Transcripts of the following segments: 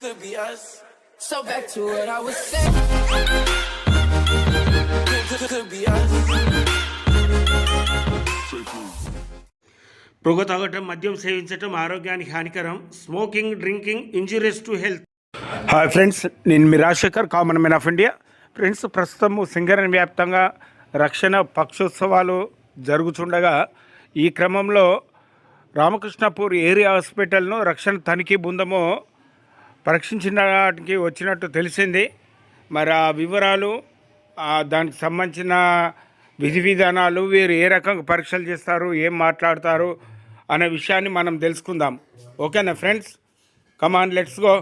could be us. So back to what I was saying. Could, could, could be us. పొగ తాగటం మద్యం సేవించటం ఆరోగ్యానికి హానికరం smoking drinking injurious to health hi friends నేను మీ Rajasekhar common man of India friends ప్రస్తుతం సింగరేణి వ్యాప్తంగా రక్షణ పక్షోత్సవాలు జరుగుతుండగా ఈ క్రమంలో రామకృష్ణపూర్ ఏరియా హాస్పిటల్ను రక్షణ తనిఖీ బృందము పరీక్షించడానికి వచ్చినట్టు తెలిసింది. మరి ఆ వివరాలు దానికి సంబంధించిన విధి విధానాలు వీరు ఏ రకంగా పరీక్షలు చేస్తారు ఏం మాట్లాడతారు అనే విషయాన్ని మనం తెలుసుకుందాం. ఓకేనా ఫ్రెండ్స్? Come on let's go.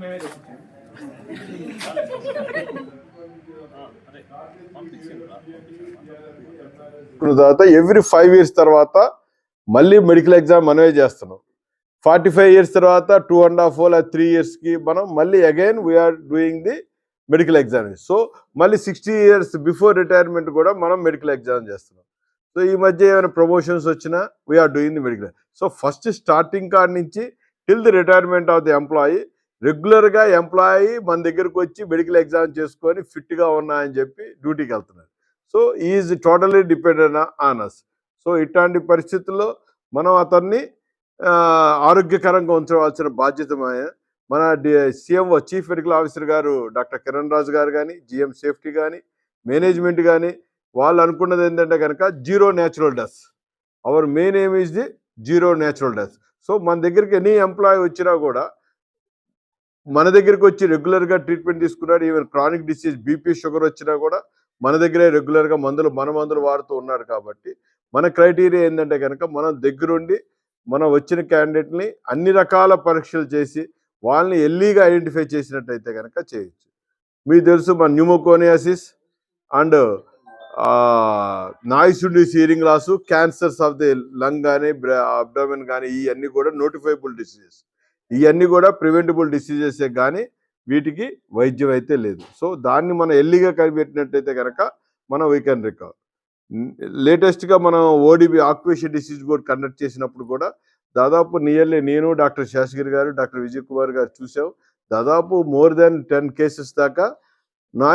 మేమే తెచ్చించాం తర్వాత ఎవ్రీ ఫైవ్ ఇయర్స్ తర్వాత మళ్ళీ మెడికల్ ఎగ్జామ్ మనమే చేస్తున్నాం. ఫార్టీ ఫైవ్ ఇయర్స్ తర్వాత టూ అండ్ హాఫ్ లేదా త్రీ ఇయర్స్కి మనం మళ్ళీ again we are doing the medical exam so మళ్ళీ సిక్స్టీ ఇయర్స్ బిఫోర్ రిటైర్మెంట్ కూడా మనం మెడికల్ ఎగ్జామ్ చేస్తున్నాం. సో ఈ మధ్య ఏమైనా ప్రమోషన్స్ వచ్చినా we are doing the medical so first starting card నుంచి till the retirement of the employee రెగ్యులర్గా ఎంప్లాయీ మన దగ్గరకు వచ్చి మెడికల్ ఎగ్జామ్ చేసుకొని ఫిట్గా ఉన్నాయని చెప్పి డ్యూటీకి వెళ్తున్నారు. So is totally dependent on us so ఇట్లాంటి పరిస్థితుల్లో మనం అతన్ని ఆరోగ్యకరంగా ఉంచవలసిన బాధ్యత మన- మన సీఎంఓ చీఫ్ మెడికల్ ఆఫీసర్ గారు డాక్టర్ కిరణ్ రాజు గారు కానీ జిఎం సేఫ్టీ కానీ మేనేజ్మెంట్ కానీ వాళ్ళు అనుకున్నది ఏంటంటే కనుక zero natural death. Our main aim is the zero natural death. So మన దగ్గరికి ఎనీ ఎంప్లాయీ వచ్చినా కూడా మన దగ్గరికి వచ్చి రెగ్యులర్గా ట్రీట్మెంట్ తీసుకున్నాడు. Even chronic disease BP sugar వచ్చినా కూడా మన దగ్గరే రెగ్యులర్గా మందులు మన మందులు వాడుతూ ఉన్నారు కాబట్టి మన క్రైటీరియా ఏంటంటే కనుక మనం దగ్గరుండి మనం వచ్చిన క్యాండిడేట్ని అన్ని రకాల పరీక్షలు చేసి వాళ్ళని ఎల్లీగా ఐడెంటిఫై చేసినట్టయితే కనుక చేయొచ్చు. మీకు తెలుసు మన pneumoconiosis and noise hearing loss cancers of the lung కానీ అబ్డోమెన్ కానీ ఇవన్నీ కూడా నోటిఫైబుల్ డిసీజెస్ ఇవన్నీ కూడా ప్రివెంటబుల్ డిసీజెస్ కానీ వీటికి వైద్యం అయితే లేదు. సో దాన్ని మనం ఎల్లీగా కనిపెట్టినట్టయితే కనుక మనం వీ కెన్ రికవర్ లేటెస్ట్గా మనం ODB occupation disease board conduct చేసినప్పుడు కూడా దాదాపు నియర్లీ నేను డాక్టర్ శాస్గిరి గారు డాక్టర్ విజయ్ కుమార్ గారు చూసాం. దాదాపు మోర్ దాన్ టెన్ కేసెస్ దాకా నా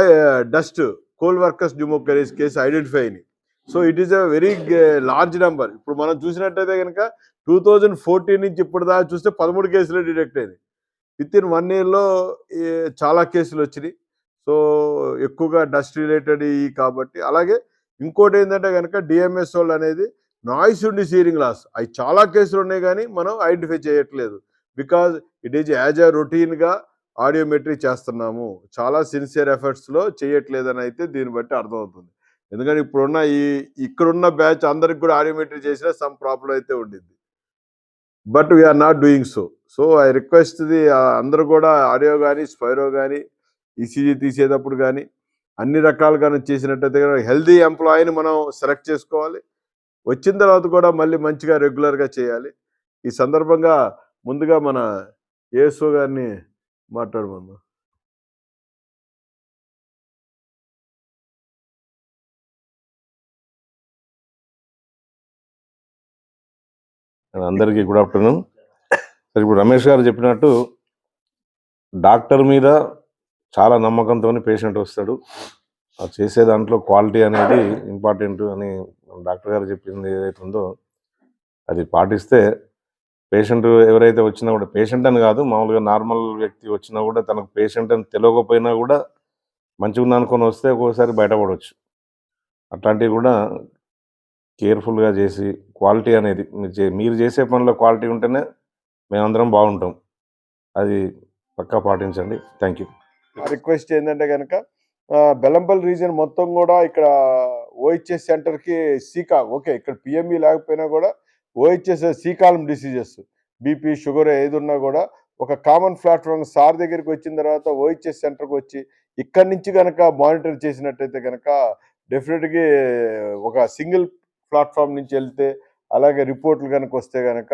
డస్ట్ కోల్ వర్కర్స్ న్యూమోకరీస్ కేసు ఐడెంటిఫై అయినాయి. So it is a very large number. ఇప్పుడు మనం చూసినట్టయితే కనుక టూ థౌజండ్ ఫోర్టీన్ నుంచి ఇప్పుడు దాకా చూస్తే పదమూడు కేసులు డిటెక్ట్ అయినాయి. విత్ ఇన్ వన్ ఇయర్లో చాలా కేసులు వచ్చినాయి. సో ఎక్కువగా డస్ట్ రిలేటెడ్ ఇవి కాబట్టి. అలాగే ఇంకోటి ఏంటంటే కనుక డిఎంఎస్ వాళ్ళు అనేది నాయిస్ ఉండి సీరింగ్ లాస్. అవి చాలా కేసులు ఉన్నాయి కానీ మనం ఐడెంటిఫై చేయట్లేదు. Because it is as a రొటీన్గా ఆడియోమెట్రీ చేస్తున్నాము. చాలా సిన్సియర్ ఎఫర్ట్స్లో చేయట్లేదని అయితే దీన్ని బట్టి అర్థమవుతుంది. ఎందుకంటే ఇప్పుడున్న ఈ ఇక్కడున్న బ్యాచ్ అందరికి కూడా ఆడియోమెట్రీ చేసినా సమ్ ప్రాబ్లం అయితే ఉండింది but we are not doing so so I request the అందరూ కూడా ఆడియో కానీ స్పైరో కానీ ఈసీజీ తీసేటప్పుడు కానీ అన్ని రకాలుగా చేసినట్టయితే హెల్దీ ఎంప్లాయీని మనం సెలెక్ట్ చేసుకోవాలి. వచ్చిన తర్వాత కూడా మళ్ళీ మంచిగా రెగ్యులర్గా చేయాలి. ఈ సందర్భంగా ముందుగా మన ఏఎస్ఓ గారిని మాట్లాడమన్నా అందరికీ గుడ్ ఆఫ్టర్నూన్. సరే ఇప్పుడు రమేష్ గారు చెప్పినట్టు డాక్టర్ మీద చాలా నమ్మకంతో పేషెంట్ వస్తాడు. చేసే దాంట్లో క్వాలిటీ అనేది ఇంపార్టెంట్ అని డాక్టర్ గారు చెప్పింది ఏదైతే ఉందో అది పాటిస్తే పేషెంట్ ఎవరైతే వచ్చినా కూడా పేషెంట్ అని కాదు మామూలుగా నార్మల్ వ్యక్తి వచ్చినా కూడా తనకు పేషెంట్ అని తెలియకపోయినా కూడా మంచిగా ఉంది అనుకొని వస్తే ఒక్కోసారి బయటపడవచ్చు. అట్లాంటివి కూడా కేర్ఫుల్గా చేసి క్వాలిటీ అనేది మీరు చే- మీరు చేసే పనిలో క్వాలిటీ ఉంటేనే మేమందరం బాగుంటాం. అది పక్కా పాటించండి. థ్యాంక్ యూ రిక్వెస్ట్ ఏంటంటే కనుక బెల్లంపల్లి రీజన్ మొత్తం కూడా ఇక్కడ ఓహెచ్ఎస్ సెంటర్కి సీకా ఓకే ఇక్కడ పిఎంఈ లేకపోయినా కూడా ఓహెచ్ఎస్ సీకాలం డిసీజెస్ బీపీ షుగర్ ఏది ఉన్నా కూడా ఒక కామన్ ప్లాట్ఫామ్ సార్ దగ్గరికి వచ్చిన తర్వాత ఓహెచ్ఎస్ సెంటర్కి వచ్చి ఇక్కడి నుంచి కనుక మానిటర్ చేసినట్టయితే కనుక డెఫినెట్గా ఒక సింగిల్ ప్లాట్ఫామ్ నుంచి వెళ్తే అలాగే రిపోర్ట్లు కనుక వస్తే కనుక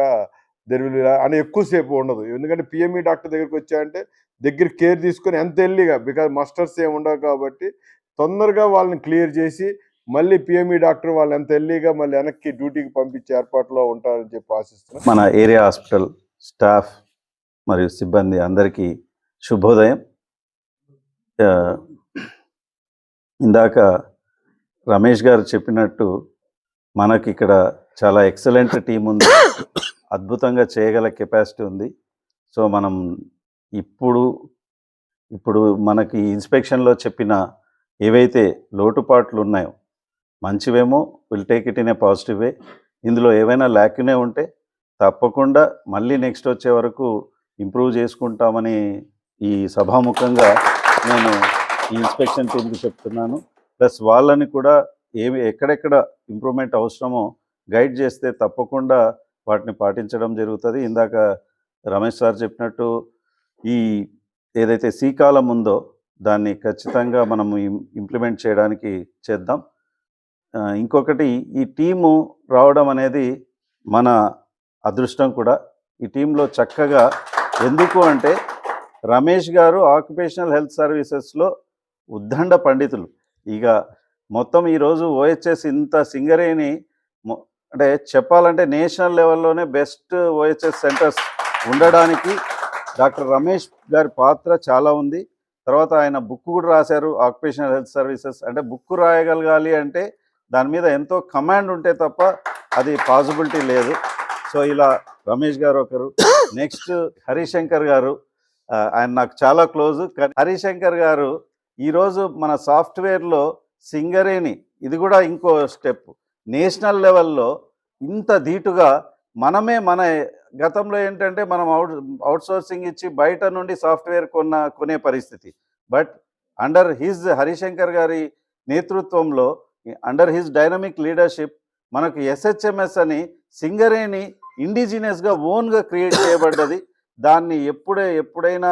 దెరివిలు అని ఎక్కువసేపు ఉండదు. ఎందుకంటే పిఎంఈ డాక్టర్ దగ్గరికి వచ్చాయంటే దగ్గర కేర్ తీసుకొని ఎంత ఎల్లీగా బికాజ్ మస్టర్స్ ఏమి ఉండవు కాబట్టి తొందరగా వాళ్ళని క్లియర్ చేసి మళ్ళీ పిఎంఈ డాక్టర్ వాళ్ళు ఎంత ఎల్లీగా మళ్ళీ వెనక్కి డ్యూటీకి పంపించే ఏర్పాట్లో ఉంటారని చెప్పి ఆశిస్తున్నాం. మన ఏరియా హాస్పిటల్ స్టాఫ్ మరియు సిబ్బంది అందరికీ శుభోదయం. ఇందాక రమేష్ గారు చెప్పినట్టు మనకి ఇక్కడ చాలా ఎక్సలెంట్ టీం ఉంది. అద్భుతంగా చేయగల కెపాసిటీ ఉంది. సో మనం ఇప్పుడు ఇప్పుడు మనకి ఇన్స్పెక్షన్లో చెప్పిన ఏవైతే లోటుపాట్లు ఉన్నాయో మంచివేమో will take it in a positive way. ఇందులో ఏవైనా ల్యాక్నే ఉంటే తప్పకుండా మళ్ళీ నెక్స్ట్ వచ్చే వరకు ఇంప్రూవ్ చేసుకుంటామని ఈ సభాముఖంగా నేను ఈ ఇన్స్పెక్షన్ టీంకి చెప్తున్నాను. ప్లస్ వాళ్ళని కూడా ఏమి ఎక్కడెక్కడ ఇంప్రూవ్మెంట్ అవసరమో గైడ్ చేస్తే తప్పకుండా వాటిని పాటించడం జరుగుతుంది. ఇందాక రమేష్ సార్ చెప్పినట్టు ఈ ఏదైతే సీకాలం ఉందో దాన్ని ఖచ్చితంగా మనము ఇంప్లిమెంట్ చేయడానికి చేద్దాం. ఇంకొకటి ఈ టీము రావడం అనేది మన అదృష్టం కూడా. ఈ టీంలో చక్కగా ఎందుకు అంటే రమేష్ గారు ఆక్యుపేషనల్ హెల్త్ సర్వీసెస్లో ఉద్దండ పండితులు. ఇక మొత్తం ఈరోజు ఓహెచ్ఎస్ ఇంత సింగరేని అంటే చెప్పాలంటే నేషనల్ లెవెల్లోనే బెస్ట్ ఓహెచ్ఎస్ సెంటర్స్ ఉండడానికి డాక్టర్ రమేష్ గారి పాత్ర చాలా ఉంది. తర్వాత ఆయన బుక్ కూడా రాశారు ఆక్యుపేషనల్ హెల్త్ సర్వీసెస్ అంటే బుక్ రాయగలగాలి అంటే దాని మీద ఎంతో కమాండ్ ఉంటే తప్ప అది పాసిబిలిటీ లేదు. సో ఇలా రమేష్ గారు ఒకరు. నెక్స్ట్ హరిశంకర్ గారు. ఆయన నాకు చాలా క్లోజ్. కానీ హరిశంకర్ గారు ఈరోజు మన సాఫ్ట్వేర్లో సింగరేణి ఇది కూడా ఇంకో స్టెప్. నేషనల్ లెవెల్లో ఇంత ధీటుగా మనమే మన గతంలో ఏంటంటే మనం అవుట్ అవుట్సోర్సింగ్ ఇచ్చి బయట నుండి సాఫ్ట్వేర్ కొన్న కొనే పరిస్థితి. బట్ అండర్ హిజ్ హరిశంకర్ గారి నేతృత్వంలో అండర్ హిజ్ డైనమిక్ లీడర్షిప్ మనకు ఎస్హెచ్ఎంఎస్ అని సింగరేణి ఇండిజినియస్గా ఓన్గా క్రియేట్ చేయబడ్డది. దాన్ని ఎప్పుడే ఎప్పుడైనా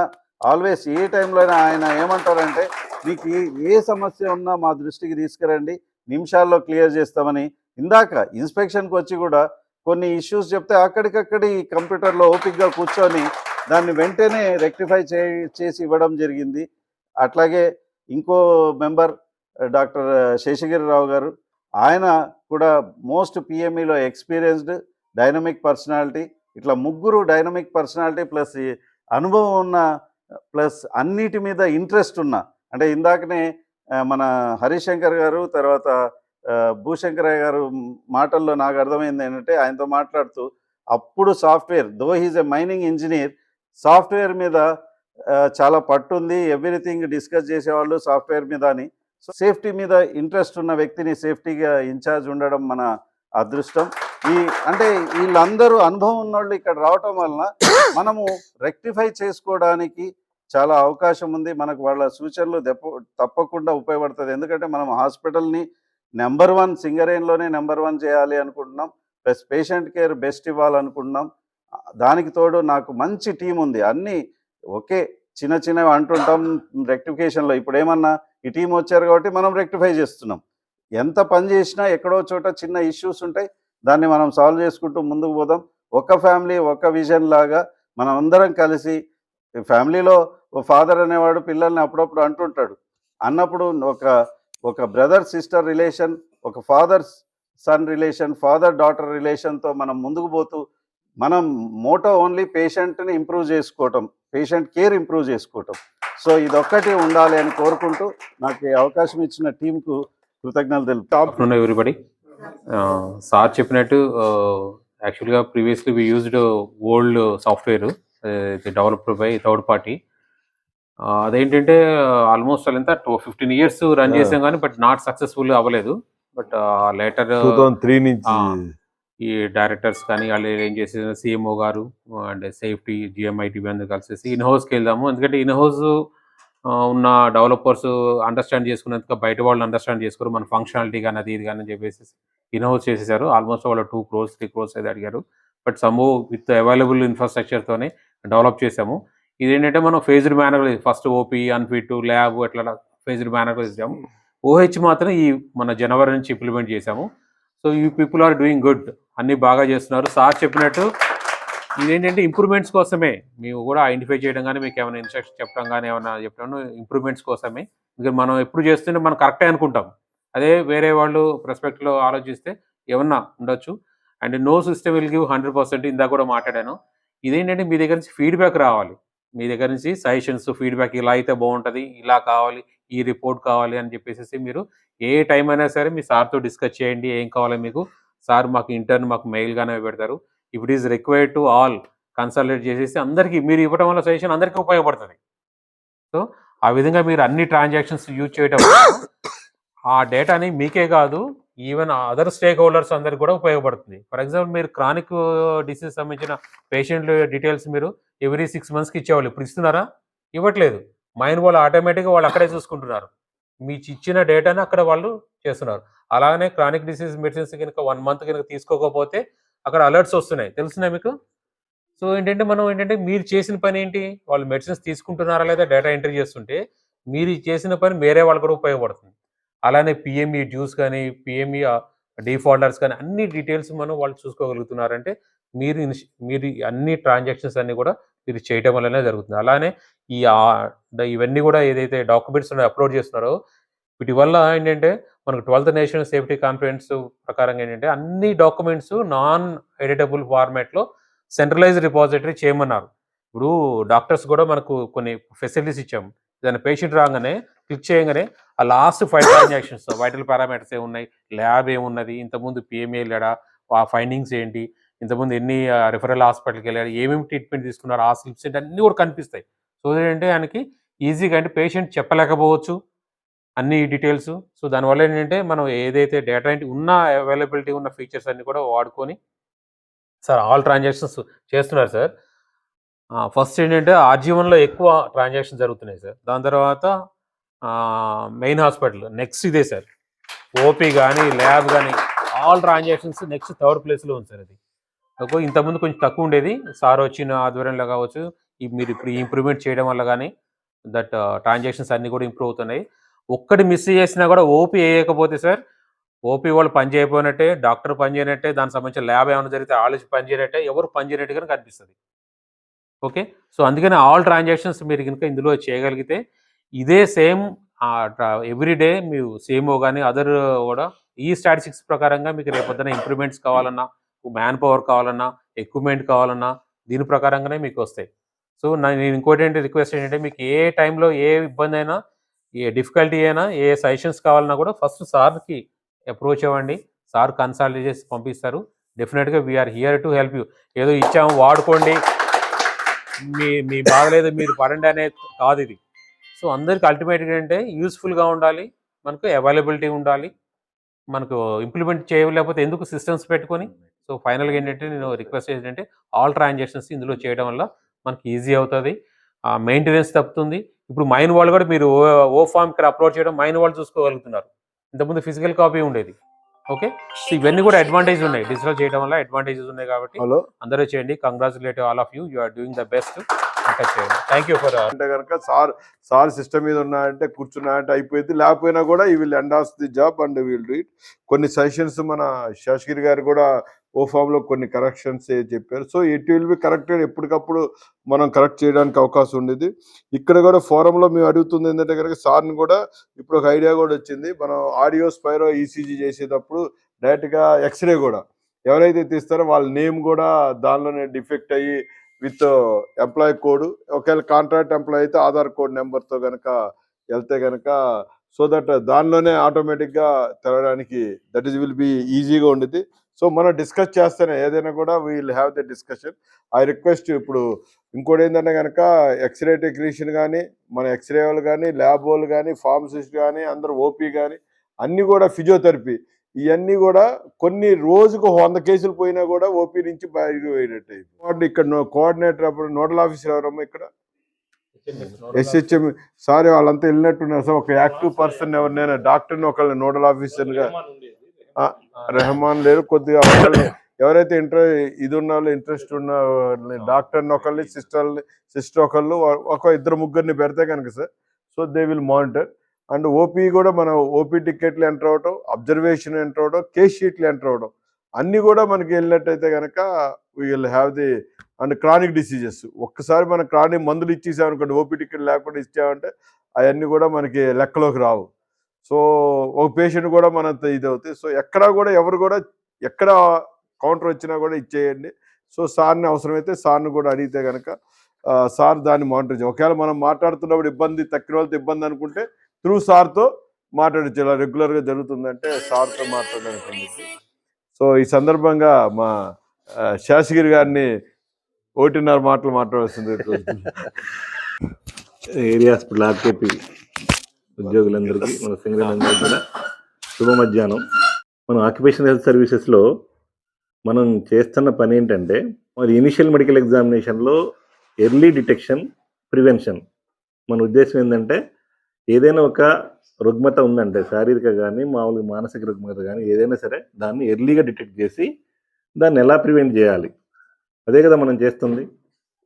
ఆల్వేస్ ఏ టైంలో అయినా ఆయన ఏమంటారంటే మీకు ఏ సమస్య ఉన్నా మా దృష్టికి తీసుకురండి. నిమిషాల్లో క్లియర్ చేస్తామని. ఇందాక ఇన్స్పెక్షన్కి వచ్చి కూడా కొన్ని ఇష్యూస్ చెప్తే అక్కడికక్కడి కంప్యూటర్లో ఓపిక్గా కూర్చొని దాన్ని వెంటనే రెక్టిఫై చే చేసి ఇవ్వడం జరిగింది. అట్లాగే ఇంకో మెంబర్ డాక్టర్ శేషగిరిరావు గారు ఆయన కూడా మోస్ట్ పిఎంఈలో ఎక్స్పీరియన్స్డ్ డైనమిక్ పర్సనాలిటీ ఇట్లా ముగ్గురు డైనమిక్ పర్సనాలిటీ ప్లస్ అనుభవం ఉన్న ప్లస్ అన్నిటి మీద ఇంట్రెస్ట్ ఉన్న అంటే ఇందాకనే మన హరిశంకర్ గారు తర్వాత భూశంకరయ్య గారు మాటల్లో నాకు అర్థమైంది ఏంటంటే ఆయనతో మాట్లాడుతూ అప్పుడు software though he's a mining engineer software మీద చాలా పట్టుంది ఎవ్రీథింగ్ డిస్కస్ చేసేవాళ్ళు సాఫ్ట్వేర్ మీద అని. సో సేఫ్టీ మీద ఇంట్రెస్ట్ ఉన్న వ్యక్తిని సేఫ్టీగా ఇన్ఛార్జ్ ఉండడం మన అదృష్టం. ఈ అంటే వీళ్ళందరూ అనుభవం ఉన్నోళ్ళు ఇక్కడ రావటం వలన మనము రెక్టిఫై చేసుకోవడానికి చాలా అవకాశం ఉంది. మనకు వాళ్ళ సూచనలు దెప్ప తప్పకుండా ఉపయోగపడుతుంది ఎందుకంటే మనం హాస్పిటల్ని నెంబర్ వన్ సింగరేన్లోనే నెంబర్ వన్ చేయాలి అనుకుంటున్నాం. ప్లస్ పేషెంట్ కేర్ బెస్ట్ ఇవ్వాలనుకుంటున్నాం. దానికి తోడు నాకు మంచి టీం ఉంది. అన్నీ ఒకే చిన్న చిన్నవి అంటుంటాం రెక్టిఫికేషన్లో. ఇప్పుడు ఏమన్నా ఈ టీం వచ్చారు కాబట్టి మనం రెక్టిఫై చేస్తున్నాం. ఎంత పని చేసినా ఎక్కడో చోట చిన్న ఇష్యూస్ ఉంటాయి. దాన్ని మనం సాల్వ్ చేసుకుంటూ ముందుకు పోదాం. ఒక ఫ్యామిలీ ఒక విజన్ లాగా మనం అందరం కలిసి ఫ్యామిలీలో ఫాదర్ అనేవాడు పిల్లల్ని అప్పుడప్పుడు అంటుంటాడు. అన్నప్పుడు ఒక ఒక బ్రదర్ సిస్టర్ రిలేషన్ ఒక father son relation father daughter రిలేషన్తో మనం ముందుకు పోతూ మనం మోటో ఓన్లీ పేషెంట్ని ఇంప్రూవ్ చేసుకోవటం పేషెంట్ కేర్ ఇంప్రూవ్ చేసుకోవటం. సో ఇదొక్కటి ఉండాలి అని కోరుకుంటూ నాకు అవకాశం ఇచ్చిన టీంకు కృతజ్ఞతలు తెలుపు ఆఫ్టర్నూన్ ఎవ్రీబడి సార్ చెప్పినట్టు యాక్చువల్గా previously we used old software developed by third party. అదేంటంటే ఆల్మోస్ట్ ఎంత ఫిఫ్టీన్ ఇయర్స్ రన్. చేసాం కానీ బట్ నాట్ సక్సెస్ఫుల్ అవ్వలేదు. బట్ లేటర్ త్రీ నుంచి. ఈ డైరెక్టర్స్ కానీ వాళ్ళు ఏం చేసేది సిఎంఓ గారు అండ్ సేఫ్టీ జిఎంఐటి అందరూ కలిసేసి ఇన్ హౌస్కి వెళ్దాము. ఎందుకంటే ఇన్ హౌస్ ఉన్న డెవలపర్స్ అండర్స్టాండ్ చేసుకున్నందుకు బయట వాళ్ళు అండర్స్టాండ్ చేసుకోరు. మన ఫంక్షనాలిటీ కానీ అది ఇది కానీ చెప్పేసి ఇన్ హౌస్ చేసేసారు. ఆల్మోస్ట్ వాళ్ళు టూ క్రోర్స్ త్రీ క్రోర్స్ అయితే అడిగారు. బట్ సమ్ విత్ అవైలబుల్ ఇన్ఫ్రాస్ట్రక్చర్తోనే డెవలప్ చేసాము ఇదేంటంటే మనం phased manner first OP unfit lab అట్లా ఫేజ్డ్ మేనర్ ఇచ్చాము ఓహెచ్ మాత్రం ఈ మన జనవరి నుంచి ఇంప్లిమెంట్ చేసాము. సో ఈ పీపుల్ ఆర్ డూయింగ్ గుడ్ అన్ని బాగా చేస్తున్నారు. సార్ చెప్పినట్టు ఇదేంటంటే ఇంప్రూవ్మెంట్స్ కోసమే. మేము కూడా ఐడెంటిఫై చేయడం కానీ మీకు ఏమైనా ఇన్స్ట్రక్షన్ చెప్పడం కానీ ఏమైనా చెప్పడం ఇంప్రూవ్మెంట్స్ కోసమే. ఇంకా మనం ఎప్పుడు చేస్తుంటే మనం కరెక్టే అనుకుంటాం. అదే వేరే వాళ్ళు రెస్పెక్ట్లో ఆలోచిస్తే ఏమన్నా ఉండొచ్చు. And no system will give hundred percent ఇందాక కూడా మాట్లాడాను. ఇదేంటంటే మీ దగ్గర నుంచి ఫీడ్బ్యాక్ రావాలి. మీ దగ్గర నుంచి సజెషన్స్ ఫీడ్బ్యాక్ ఇలా అయితే బాగుంటుంది ఇలా కావాలి ఈ రిపోర్ట్ కావాలి అని చెప్పేసి మీరు ఏ టైం అయినా సరే మీ సార్తో డిస్కస్ చేయండి ఏం కావాలో మీకు. సార్ మాకు ఇంటర్న్ మాకు మెయిల్ గానే పెడతారు. If it is required to all consult చేసేసి అందరికీ మీరు ఇవ్వడం వల్ల సజెషన్ అందరికీ ఉపయోగపడుతుంది. సో ఆ విధంగా మీరు అన్ని ట్రాన్సాక్షన్స్ యూజ్ చేయడం వల్ల ఆ డేటాని మీకే కాదు ఈవెన్ అదర్ స్టేక్ హోల్డర్స్ అందరికి కూడా ఉపయోగపడుతుంది. ఫర్ ఎగ్జాంపుల్ మీరు క్రానిక్ డిసీజ్ సంబంధించిన పేషెంట్లు డీటెయిల్స్ మీరు ఎవ్రీ సిక్స్ మంత్స్కి ఇచ్చేవాళ్ళు. ఇప్పుడు ఇస్తున్నారా? ఇవ్వట్లేదు. మైండ్ వాళ్ళు ఆటోమేటిక్గా వాళ్ళు అక్కడే చూసుకుంటున్నారు. మీ ఇచ్చిన డేటాని అక్కడ వాళ్ళు చేస్తున్నారు. అలాగనే క్రానిక్ డిసీజ్ మెడిసిన్స్ కనుక వన్ మంత్ కనుక తీసుకోకపోతే అక్కడ అలర్ట్స్ వస్తున్నాయి. తెలుసున్నాయి మీకు? సో ఏంటంటే మనం ఏంటంటే మీరు చేసిన పని ఏంటి? వాళ్ళు మెడిసిన్స్ తీసుకుంటున్నారా లేదా డేటా ఎంట్రీ చేస్తుంటే మీరు చేసిన పని వేరే వాళ్ళకు కూడా ఉపయోగపడుతుంది. అలానే పిఎంఈ డ్యూస్ కానీ పిఎంఈ డిఫాల్టర్స్ కానీ అన్ని డీటెయిల్స్ మనం వాళ్ళు చూసుకోగలుగుతున్నారంటే మీరు మీరు అన్ని ట్రాన్సాక్షన్స్ అన్ని కూడా మీరు చేయటం వల్లనే జరుగుతుంది. అలానే ఈ ఇవన్నీ కూడా ఏదైతే డాక్యుమెంట్స్ అప్లోడ్ చేస్తున్నారో వీటి వల్ల ఏంటంటే మనకు ట్వెల్త్ నేషనల్ సేఫ్టీ కాన్ఫరెన్స్ ప్రకారంగా ఏంటంటే అన్ని డాక్యుమెంట్స్ నాన్ ఎడిటబుల్ ఫార్మాట్లో సెంట్రలైజ్ రిపాజిటరీ చేయమన్నారు. ఇప్పుడు డాక్టర్స్ కూడా మనకు కొన్ని ఫెసిలిటీస్ ఇచ్చాము ఏదైనా పేషెంట్ రాగానే క్లిక్ చేయగానే ఆ last five transactions vital parameters ఏమున్నాయి? ల్యాబ్ ఏమున్నది? ఇంతకుముందు పిఎంఏ వెళ్ళాడా? ఆ ఫైండింగ్స్ ఏంటి? ఇంతకుముందు ఎన్ని రిఫరల్ హాస్పిటల్కి వెళ్ళాడు? ఏమేమి ట్రీట్మెంట్ తీసుకున్నారు? ఆ స్లిప్స్ ఏంటి? అన్నీ కూడా కనిపిస్తాయి. సో ఏంటంటే ఆయనకి ఈజీగా అంటే పేషెంట్ చెప్పలేకపోవచ్చు అన్ని డీటెయిల్స్ సో దానివల్ల ఏంటంటే మనం ఏదైతే డేటా ఏంటి ఉన్న అవైలబిలిటీ ఉన్న ఫీచర్స్ అన్నీ కూడా వాడుకొని సార్ ఆల్ ట్రాన్సాక్షన్స్ చేస్తున్నారు సార్. ఫస్ట్ ఏంటంటే ఆర్జీవన్లో ఎక్కువ ట్రాన్సాక్షన్ జరుగుతున్నాయి సార్. దాని తర్వాత మెయిన్ హాస్పిటల్ నెక్స్ట్ ఇదే సార్. ఓపీ కానీ ల్యాబ్ కానీ ఆల్ ట్రాన్సాక్షన్స్ నెక్స్ట్ థర్డ్ ప్లేస్లో ఉంది సార్ అది. ఇంతకుముందు కొంచెం తక్కువ ఉండేది. సార్ వచ్చిన ఆధ్వర్యంలో కావచ్చు మీరు ఇప్పుడు ఇంప్రూవ్మెంట్ చేయడం వల్ల కానీ దట్ ట్రాన్సాక్షన్స్ అన్నీ కూడా ఇంప్రూవ్ అవుతున్నాయి. ఒక్కటి మిస్ చేసినా కూడా ఓపీ వేయకపోతే సార్ ఓపీ వాళ్ళు పని చేయకపోయినట్టే డాక్టర్ పని చేయనట్టే దానికి సంబంధించిన ల్యాబ్ ఏమైనా జరిగితే ఆలోచి పని చేయనట్టే ఎవరు పని చేయనట్టుగా కనిపిస్తుంది. ఓకే? సో అందుకని ఆల్ ట్రాన్సాక్షన్స్ మీరు కనుక ఇందులో చేయగలిగితే ఇదే సేమ్ ఎవ్రీ డే మీరు సేమో కానీ అదర్ కూడా ఈ స్టాటిస్టిక్స్ ప్రకారంగా మీకు రేపొద్దున ఇంప్రూవ్మెంట్స్ కావాలన్నా మ్యాన్ పవర్ కావాలన్నా ఎక్విప్మెంట్ కావాలన్నా దీని ప్రకారంగానే మీకు వస్తాయి. సో నా- నేను ఇంకోటి ఏంటి రిక్వెస్ట్ ఏంటంటే మీకు ఏ టైంలో ఏ ఇబ్బంది అయినా ఏ డిఫికల్టీ అయినా ఏ సజెషన్స్ కావాలన్నా కూడా ఫస్ట్ సార్కి అప్రోచ్ అవ్వండి. సార్ కన్సల్ట్ చేసి పంపిస్తారు. డెఫినెట్గా we're here to help you. ఏదో ఇచ్చాము వాడుకోండి. మీ మీ బాగలేదు మీరు పడండి అనేది కాదు ఇది. సో అందరికి అల్టిమేట్గా ఏంటంటే యూస్ఫుల్గా ఉండాలి మనకు అవైలబిలిటీ ఉండాలి మనకు ఇంప్లిమెంట్ చేయలేకపోతే ఎందుకు సిస్టమ్స్ పెట్టుకొని? సో ఫైనల్గా ఏంటంటే నేను రిక్వెస్ట్ ఏంటంటే ఆల్ ట్రాన్సాక్షన్స్ ఇందులో చేయడం వల్ల మనకి ఈజీ అవుతుంది. మెయింటెనెన్స్ తప్పుతుంది. ఇప్పుడు మైన్ వాళ్ళు కూడా మీరు ఓ ఫామ్ ఇక్కడ అప్లోడ్ చేయడం మైన్ వాళ్ళు చూసుకోగలుగుతున్నారు. ఇంతకుముందు ఫిజికల్ కాపీ ఉండేది. ఓకే? సో ఇవన్నీ కూడా అడ్వాంటేజ్ ఉన్నాయి. డిజిటల్ చేయడం వల్ల అడ్వాంటేజెస్ ఉన్నాయి కాబట్టి అందరూ చేయండి. Congratulations all of you. You are doing the best. Thank you for అంటే కనుక సార్ సార్ సిస్టమ్ మీద ఉన్నాయంటే కూర్చున్నాయంటే అయిపోయింది. లేకపోయినా కూడా ఈ will end of the job and will do it కొన్ని సజెషన్స్ మన శేషగిరి గారు కూడా ఓ ఫామ్లో కొన్ని కరెక్షన్స్ చెప్పారు. So it will be corrected ఎప్పటికప్పుడు మనం కరెక్ట్ చేయడానికి అవకాశం ఉండేది. ఇక్కడ కూడా ఫోరంలో లో మేము అడుగుతుంది ఏంటంటే కనుక సార్ని కూడా ఇప్పుడు ఒక ఐడియా కూడా వచ్చింది. మనం ఆడియో స్పైరో ఈసీజీ చేసేటప్పుడు డైరెక్ట్గా ఎక్స్రే కూడా ఎవరైతే తీస్తారో వాళ్ళ నేమ్ కూడా దానిలోనే డిఫెక్ట్ అయ్యి విత్ ఎంప్లాయీ కోడ్. ఒకవేళ కాంట్రాక్ట్ ఎంప్లాయీ అయితే ఆధార్ కోడ్ నెంబర్తో కనుక వెళ్తే కనుక సో దట్ దానిలోనే ఆటోమేటిక్గా తెరవడానికి దట్ ఈస్ విల్ బి ఈజీగా ఉండేది సో మనం డిస్కస్ చేస్తేనే ఏదైనా కూడా will have the discussion. I request ఇప్పుడు ఇంకోటి ఏంటంటే కనుక ఎక్స్రే టెక్నీషియన్ కానీ మన ఎక్స్రే వాళ్ళు కానీ ల్యాబ్ వాళ్ళు కానీ ఫార్మసిస్ట్ కానీ అందరూ ఓపీ కానీ అన్నీ కూడా ఫిజియోథెరపీ. ఇవన్నీ కూడా కొన్ని రోజుకు వంద కేసులు పోయినా కూడా ఓపీ నుంచి బయటకు పోయినట్టు అయిపోయింది. ఇక్కడ కోఆర్డినేటర్ అప్పుడు నోడల్ ఆఫీసర్ ఎవరమ్మా ఇక్కడ? ఎస్హెచ్ఎం సారీ వాళ్ళంతా వెళ్ళినట్టున్నారు సార్. ఒక యాక్టివ్ పర్సన్ ఎవరినైనా డాక్టర్ని ఒకళ్ళని నోడల్ ఆఫీసర్గా రెహమాన్ లేరు. కొద్దిగా ఎవరైతే ఇంట్రెస్ట్ ఇది ఉన్న వాళ్ళు ఇంట్రెస్ట్ ఉన్న డాక్టర్ని ఒకళ్ళని సిస్టర్ని సిస్టర్ ఒకళ్ళు ఒక ఇద్దరు ముగ్గురిని పెడితే కనుక sir. So they will monitor. And OP కూడా మనం ఓపీ టికెట్లు ఎంటర్ అవడం అబ్జర్వేషన్ ఎంటర్ అవడం కేస్ షీట్లు ఎంటర్ అవడం అన్నీ కూడా మనకి వెళ్ళినట్టయితే కనుక will have the and chronic diseases. ఒక్కసారి మనం క్రానిక్ మందులు ఇచ్చేసామనుకోండి ఓపీ టికెట్ లేకుండా ఇచ్చామంటే అవన్నీ కూడా మనకి లెక్కలోకి రావు. సో ఒక పేషెంట్ కూడా మన ఇది అవుతాయి సో ఎక్కడా కూడా ఎవరు కూడా ఎక్కడ కౌంటర్ వచ్చినా కూడా ఇచ్చేయండి. సో సార్ని అవసరమైతే సార్ని కూడా అడిగితే కనుక సార్ దాన్ని మానిటర్ చేయాలి ఒకవేళ మనం మాట్లాడుతున్నప్పుడు ఇబ్బంది తక్కిన వాళ్ళతో ఇబ్బంది అనుకుంటే త్రూ సార్తో మాట్లాడచ్చు. ఇలా రెగ్యులర్గా జరుగుతుందంటే సార్తో మాట్లాడడానికి సో ఈ సందర్భంగా మా శాసగిరి గారిని ఒకటిన్నర మాటలు మాట్లాడాల్సింది ఏరియా హాస్పిటల్ ఆర్కేపీ ఉద్యోగులందరికీ మన సింగరేణి కూడా శుభ మధ్యాహ్నం. మనం ఆక్యుపేషన్ హెల్త్ సర్వీసెస్లో మనం చేస్తున్న పని ఏంటంటే మరి ఇనిషియల్ మెడికల్ ఎగ్జామినేషన్లో ఎర్లీ డిటెక్షన్ ప్రివెన్షన్ మన ఉద్దేశం ఏంటంటే ఏదైనా ఒక రుగ్మత ఉందంటే శారీరక కానీ మామూలుగా మానసిక రుగ్మత కానీ ఏదైనా సరే దాన్ని ఎర్లీగా డిటెక్ట్ చేసి దాన్ని ఎలా ప్రివెంట్ చేయాలి? అదే కదా మనం చేస్తుంది.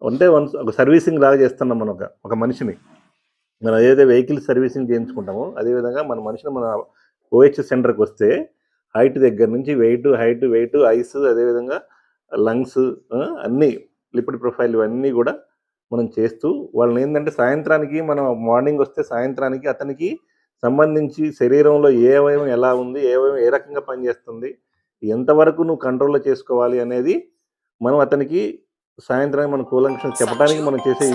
అంటే వన్స్ ఒక సర్వీసింగ్ లాగా చేస్తున్నాం మనం ఒక ఒక మనిషిని. మనం ఏదైతే వెహికల్ సర్వీసింగ్ చేయించుకుంటామో అదేవిధంగా మన మనిషిని మన ఓహెచ్ఎస్ సెంటర్కి వస్తే హైట్ దగ్గర నుంచి వెయిట్ హైట్ వెయిట్ ఐస్ అదేవిధంగా లంగ్స్ అన్నీ లిపిడ్ ప్రొఫైల్ ఇవన్నీ కూడా మనం చేస్తూ వాళ్ళని ఏంటంటే సాయంత్రానికి మనం మార్నింగ్ వస్తే సాయంత్రానికి అతనికి సంబంధించి శరీరంలో ఏ అవయవం ఎలా ఉంది ఏ అవయవం ఏ రకంగా పనిచేస్తుంది ఎంతవరకు నువ్వు కంట్రోల్లో చేసుకోవాలి అనేది మనం అతనికి సాయంత్రానికి మన కూలంకషం చెప్పడానికి మనం చేసే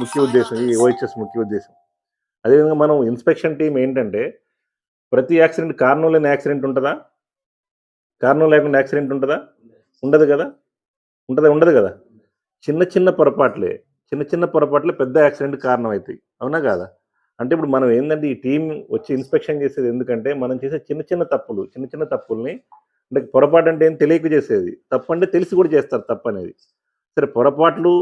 ముఖ్య ఉద్దేశం ఈ ఓహెచ్ఎస్ ముఖ్య ఉద్దేశం. అదేవిధంగా మనం ఇన్స్పెక్షన్ టీం ఏంటంటే ప్రతి యాక్సిడెంట్ కారణం లేని యాక్సిడెంట్ ఉంటుందా? కారణం లేకుండా యాక్సిడెంట్ ఉంటుందా? ఉండదు కదా? ఉంటుందా? ఉండదు కదా? చిన్న చిన్న పొరపాట్లే. చిన్న చిన్న పొరపాట్లే పెద్ద యాక్సిడెంట్ కారణం అవుతాయి అవునా కాదా? అంటే ఇప్పుడు మనం ఏంటంటే ఈ టీం వచ్చి ఇన్స్పెక్షన్ చేసేది ఎందుకంటే మనం చేసే చిన్న చిన్న తప్పులు చిన్న చిన్న తప్పుల్ని అంటే పొరపాటు అంటే ఏం తెలియక చేసేది. తప్పు అంటే తెలిసి కూడా చేస్తారు తప్పు అనేది సరే పొరపాట్లు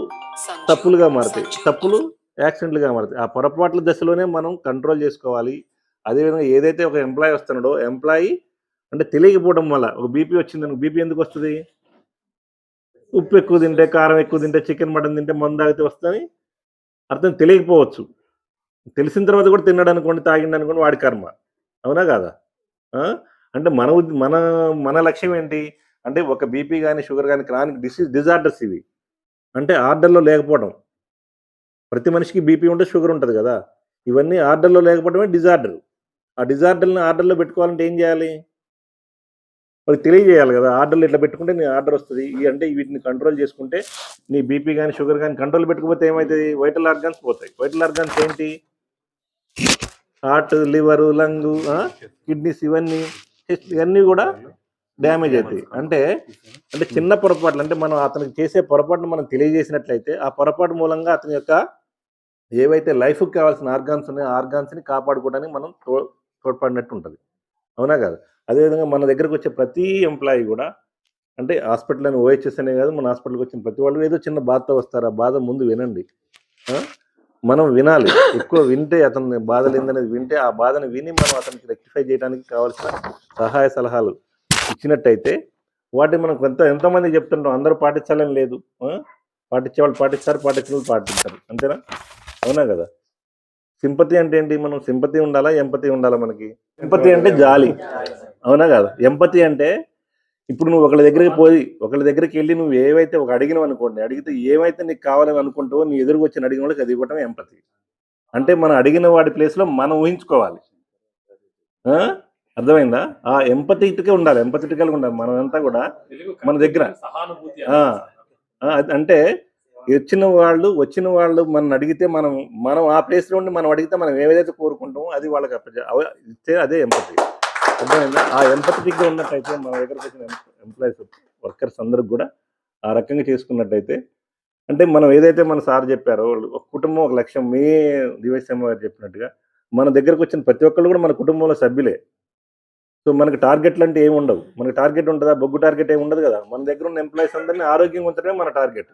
తప్పులుగా మారుతాయి. తప్పులు యాక్సిడెంట్లుగా మారుతాయి. ఆ పొరపాట్ల దశలోనే మనం కంట్రోల్ చేసుకోవాలి. అదేవిధంగా ఏదైతే ఒక ఎంప్లాయీ వస్తున్నాడో ఎంప్లాయీ అంటే తెలియకపోవడం వల్ల ఒక బీపీ వచ్చింది బీపీ ఎందుకు వస్తుంది? ఉప్పు ఎక్కువ తింటే కారం ఎక్కువ తింటే చికెన్ మటన్ తింటే మందు తాగితే వస్తుందని అర్థం తెలియకపోవచ్చు. తెలిసిన తర్వాత కూడా తిన్నాడు అనుకోండి తాగిండు అనుకోండి వాడి కర్మ. అవునా కాదా? అంటే మన మన మన లక్ష్యం ఏంటి? అంటే ఒక బీపీ కానీ షుగర్ కానీ క్రానిక్ డిసీజ్ డిజార్డర్స్ ఇవి. అంటే ఆర్డర్లో లేకపోవడం. ప్రతి మనిషికి బీపీ ఉంటే షుగర్ ఉంటుంది కదా? ఇవన్నీ ఆర్డర్లో లేకపోవడమే డిజార్డర్. ఆ డిజార్డర్ని ఆర్డర్లో పెట్టుకోవాలంటే ఏం చేయాలి? వాళ్ళకి తెలియజేయాలి కదా. ఆర్డర్లు ఇట్లా పెట్టుకుంటే నీ ఆర్డర్ వస్తుంది. ఈ అంటే వీటిని కంట్రోల్ చేసుకుంటే నీ బీపీ కానీ షుగర్ కానీ కంట్రోల్ పెట్టుకోకపోతే ఏమవుతుంది వైటల్ ఆర్గాన్స్ పోతాయి. వైటల్ ఆర్గాన్స్ ఏంటి? హార్ట్ లివర్ లంగ్ కిడ్నీస్ ఇవన్నీ ఇవన్నీ కూడా డ్యామేజ్ అవుతాయి. అంటే అంటే చిన్న పొరపాట్లు అంటే మనం అతనికి చేసే పొరపాటును మనం తెలియజేసినట్లయితే ఆ పొరపాటు మూలంగా అతని యొక్క ఏవైతే లైఫ్కి కావాల్సిన ఆర్గాన్స్ ఉన్నాయో ఆర్గాన్స్ని కాపాడుకోవడానికి మనం తో తోడ్పడినట్టు ఉంటుంది. అవునా కాదు? అదేవిధంగా మన దగ్గరకు వచ్చే ప్రతి ఎంప్లాయీ కూడా అంటే హాస్పిటల్ అని ఓహెచ్ఎస్ అనే కాదు మన హాస్పిటల్కి వచ్చిన ప్రతి వాళ్ళు ఏదో చిన్న బాధతో వస్తారు. ఆ బాధ ముందు వినండి. మనం వినాలి. ఎక్కువ వింటే అతని బాధలు ఏందనేది వింటే ఆ బాధను విని మనం అతనికి రెక్టిఫై చేయడానికి కావాల్సిన సహాయ సలహాలు ఇచ్చినట్టయితే వాటిని మనం కొంత ఎంతమంది చెప్తుంటాం అందరూ పాటించాలని లేదు. పాటించే వాళ్ళు పాటిస్తారు పాటించే వాళ్ళు పాటించారు. అంతేనా? అవునా కదా? సింపతి అంటే ఏంటి? మనం సింపతి ఉండాలా? ఎంపతి ఉండాలా మనకి? సింపతి అంటే జాలి. అవునా కదా? ఎంపతి అంటే ఇప్పుడు నువ్వు ఒకళ్ళ దగ్గరికి పోయి ఒకళ్ళ దగ్గరికి వెళ్ళి నువ్వు ఏవైతే ఒక అడిగినావు అనుకోండి అడిగితే ఏమైతే నీకు కావాలని అనుకుంటావో నీ ఎదురుకు వచ్చిన అడిగిన వాళ్ళకి అది ఇవ్వటం ఎంపతి. అంటే మనం అడిగిన వాడి ప్లేస్లో మనం ఊహించుకోవాలి. ఆ? అర్థమైందా? ఆ ఎంపతిటికే ఉండాలి. ఎంపతిటికల్గా ఉండాలి మనం అంతా కూడా మన దగ్గర అంటే వచ్చిన వాళ్ళు వచ్చిన వాళ్ళు మనం అడిగితే మనం మనం ఆ ప్లేస్లో ఉండి మనం అడిగితే మనం ఏదైతే కోరుకుంటామో అది వాళ్ళకి అప్పచె ఇస్తే అదే ఎంపతి అర్థమైందా? ఆ ఎంపతిగా ఉన్నట్టయితే మన దగ్గరకు వచ్చిన ఎంప్లాయీస్ వర్కర్స్ అందరికి కూడా ఆ రకంగా చేసుకున్నట్టయితే అంటే మనం ఏదైతే మన సార్ చెప్పారో వాళ్ళు ఒక కుటుంబం ఒక లక్ష్యం మీ దివేశమ్మ గారు చెప్పినట్టుగా మన దగ్గరకు వచ్చిన ప్రతి ఒక్కళ్ళు కూడా మన కుటుంబంలో సభ్యులే. సో మనకి టార్గెట్లు అంటే ఏమి ఉండవు. మనకి టార్గెట్ ఉంటుందా? బొగ్గు టార్గెట్ ఏమి ఉండదు కదా? మన దగ్గర ఉన్న ఎంప్లాయీస్ అందరినీ ఆరోగ్యంగా ఉంచడమే మన టార్గెట్.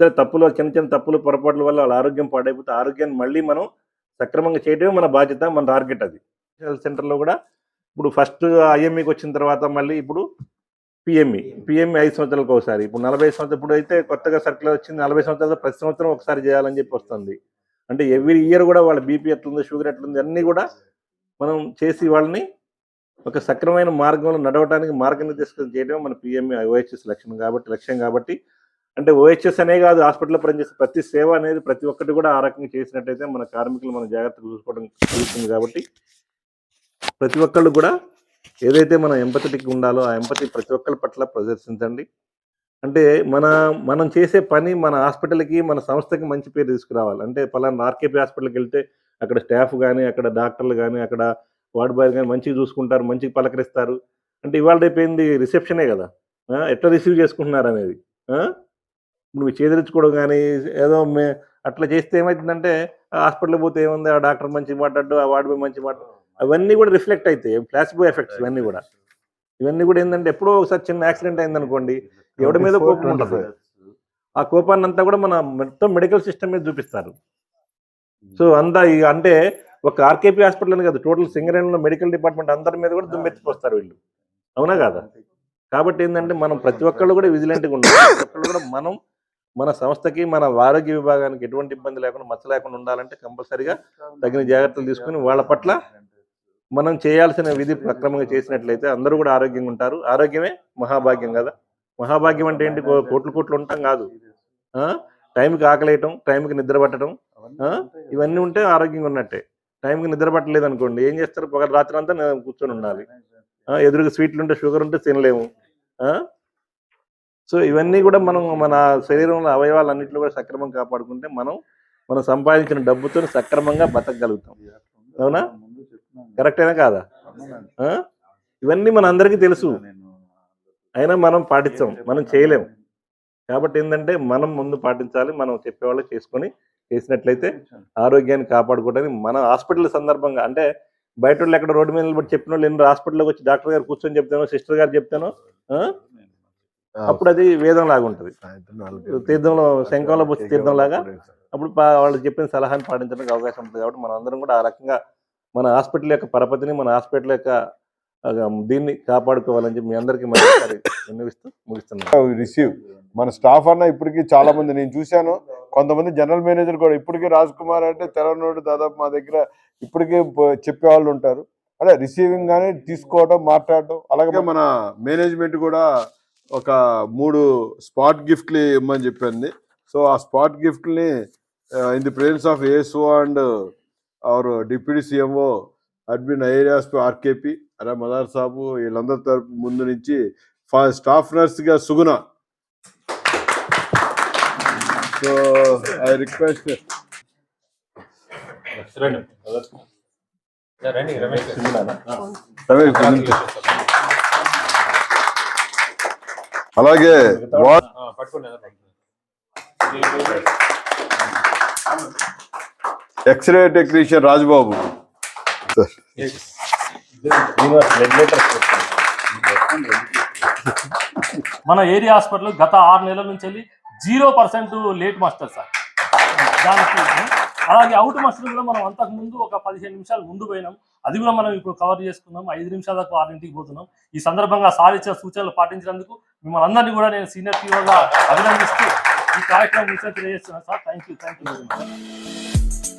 సరే తప్పులు చిన్న చిన్న తప్పులు పొరపాట్ల వల్ల వాళ్ళ ఆరోగ్యం పాడైపోతే ఆరోగ్యాన్ని మళ్ళీ మనం సక్రమంగా చేయడమే మన బాధ్యత మన టార్గెట్ అది. హెల్త్ సెంటర్లో కూడా ఇప్పుడు ఫస్ట్ ఐఎంఈకి వచ్చిన తర్వాత మళ్ళీ ఇప్పుడు పిఎంఈ పిఎంఈ ఐదు సంవత్సరాలకు ఒకసారి. ఇప్పుడు నలభై సంవత్సరాలు ఇప్పుడు అయితే కొత్తగా సర్కులర్ వచ్చింది నలభై సంవత్సరాలు ప్రతి సంవత్సరం ఒకసారి చేయాలని చెప్పి వస్తుంది. అంటే ఎవ్రీ ఇయర్ కూడా వాళ్ళ బీపీ ఎట్లుంది షుగర్ ఎట్లుంది అన్నీ కూడా మనం చేసి వాళ్ళని ఒక సక్రమైన మార్గంలో నడవడానికి మార్గనిర్దేశం చేయడం మన పిఎంఈ ఓహెచ్ఎస్ లక్ష్యం కాబట్టి లక్ష్యం కాబట్టి అంటే ఓహెచ్ఎస్ అనే కాదు హాస్పిటల్లో పనిచేసే ప్రతి సేవ అనేది ప్రతి ఒక్కటి కూడా ఆ రకంగా చేసినట్టయితే మన కార్మికులు మన జాగ్రత్తగా చూసుకోవడం జరుగుతుంది కాబట్టి ప్రతి ఒక్కళ్ళు కూడా ఏదైతే మన ఎంపతికి ఉండాలో ఆ ఎంపతి ప్రతి ఒక్కరి పట్ల ప్రదర్శించండి. అంటే మన మనం చేసే పని మన హాస్పిటల్కి మన సంస్థకి మంచి పేరు తీసుకురావాలి. అంటే పలానా ఆర్కేపీ హాస్పిటల్కి వెళ్తే అక్కడ స్టాఫ్ కానీ అక్కడ డాక్టర్లు కానీ అక్కడ వార్డ్ బాయ్ కానీ మంచిగా చూసుకుంటారు మంచిగా పలకరిస్తారు. అంటే ఇవాళ రేపు ఏంది? రిసెప్షనే కదా. ఎట్లా రిసీవ్ చేసుకుంటున్నారు అనేది? నువ్వు చేదరించుకోవడం కానీ ఏదో మే అట్లా చేస్తే ఏమవుతుందంటే హాస్పిటల్కి పోతే ఏముంది? ఆ డాక్టర్ మంచిగా మాట్లాడు ఆ వార్డ్ మంచిగా మాట్లాడు అవన్నీ కూడా రిఫ్లెక్ట్ అవుతాయి ప్లాసిబో ఎఫెక్ట్స్ ఇవన్నీ కూడా. ఇవన్నీ కూడా ఏంటంటే ఎప్పుడో ఒకసారి చిన్న యాక్సిడెంట్ అయిందనుకోండి ఎవడి మీద కోపం ఉంటుంది ఆ కోపాన్ని అంతా కూడా మన మొత్తం మెడికల్ సిస్టమ్ మీద చూపిస్తారు. సో అంతా అంటే ఒక ఆర్కేపీ హాస్పిటల్ అని కాదు టోటల్ సింగరేణిలో మెడికల్ డిపార్ట్మెంట్ అందరి మీద కూడా దుమ్మెత్తిపోస్తారు వీళ్ళు. అవునా కాదా? కాబట్టి ఏంటంటే మనం ప్రతి ఒక్కళ్ళు కూడా విజిలెంట్గా ఉండాలి. ప్రతి ఒక్కళ్ళు కూడా మనం మన సంస్థకి మన ఆరోగ్య విభాగానికి ఎటువంటి ఇబ్బంది లేకుండా మచ్చ లేకుండా ఉండాలంటే కంపల్సరిగా తగిన జాగ్రత్తలు తీసుకుని వాళ్ళ పట్ల మనం చేయాల్సిన విధి ప్రక్రమంగా చేసినట్లయితే అందరూ కూడా ఆరోగ్యంగా ఉంటారు ఆరోగ్యమే మహాభాగ్యం కదా మహాభాగ్యం అంటే ఏంటి కోట్లు కోట్లు ఉంటాం కాదు ఆ? టైంకి ఆకలేయటం టైంకి నిద్ర పట్టడం ఆ? ఇవన్నీ ఉంటే ఆరోగ్యంగా ఉన్నట్టే టైంకి నిద్ర పట్టలేదు అనుకోండి ఏం చేస్తారు పగల రాత్రి అంతా నేను కూర్చొని ఉండాలి ఆ? ఎదురుగా స్వీట్లు ఉంటే షుగర్ ఉంటే తినలేము ఆ? సో ఇవన్నీ కూడా మనం మన శరీరంలో అవయవాలన్నింటిలో కూడా సక్రమం కాపాడుకుంటే మనం మనం సంపాదించిన డబ్బుతో సక్రమంగా బతకగలుగుతాం. అవునా? కరెక్టేనా కాదా? ఇవన్నీ మన అందరికీ తెలుసు. అయినా మనం పాటించాం మనం చేయలేం. కాబట్టి ఏంటంటే మనం ముందు పాటించాలి మనం చెప్పేవాళ్ళు చేసుకొని చేసినట్లయితే ఆరోగ్యాన్ని కాపాడుకోవడానికి మన హాస్పిటల్ సందర్భంగా అంటే బయట వాళ్ళు ఎక్కడ రోడ్డు మీద నిలబడి చెప్పిన వాళ్ళు ఎన్ని హాస్పిటల్లోకి వచ్చి డాక్టర్ గారు కూర్చొని చెప్తానో సిస్టర్ గారు చెప్తానో? అప్పుడు అది వేదం లాగా ఉంటుంది తీర్థంలో శంఖంలో పోసి తీర్థం లాగా అప్పుడు వాళ్ళు చెప్పిన సలహాని పాటించడానికి అవకాశం ఉంటుంది కాబట్టి మనం అందరం కూడా ఆ రకంగా మన హాస్పిటల్ యొక్క పరపతిని మన హాస్పిటల్ యొక్క దీన్ని కాపాడుకోవాలని చెప్పి మీ అందరికీ మరొకసారి విన్నవిస్తూ ముగిస్తున్నాను. రిసీవ్ మన స్టాఫ్ అన్న ఇప్పటికీ చాలా మంది నేను చూశాను. కొంతమంది జనరల్ మేనేజర్ కూడా ఇప్పటికీ రాజ్ కుమార్ అంటే తెలంగాణ దాదాపు మా దగ్గర ఇప్పటికీ ప- చెప్పే వాళ్ళు ఉంటారు. అదే రిసీవింగ్ కానీ తీసుకోవడం మాట్లాడటం అలాగే మన మేనేజ్మెంట్ కూడా ఒక మూడు స్పాట్ గిఫ్ట్లు ఇవ్వమని చెప్పింది సో ఆ spot గిఫ్ట్ని in the presence of ASO and our deputy CMO admin IAS RKP అరే మదార్ సాబు వీళ్ళందరి తరపు ముందు నుంచి ఫా- స్టాఫ్ నర్స్గా సుగుణ. సో ఐ రిక్వెస్ట్ రండి రమేష్ అలాగే ఎక్స్రే టెక్నీషియన్ రాజుబాబు. మన ఏరియా హాస్పిటల్ గత ఆరు నెలల నుంచి వెళ్ళి zero percent late master sir. దానికి అలాగే అవుట్ మాస్టర్ కూడా మనం అంతకు ముందు ఒక పదిహేను నిమిషాలు ముందు పోయినాం. అది కూడా మనం ఇప్పుడు కవర్ చేసుకున్నాం. ఐదు నిమిషాల దాకా ఆరింటికి పోతున్నాం. ఈ సందర్భంగా సార్ ఇచ్చిన సూచనలు పాటించినందుకు మిమ్మల్ని అందరినీ కూడా నేను సీనియర్ పీఓగా అభినందిస్తూ ఈ కార్యక్రమం గురించి చేస్తున్నాను sir. Thank you thank you very much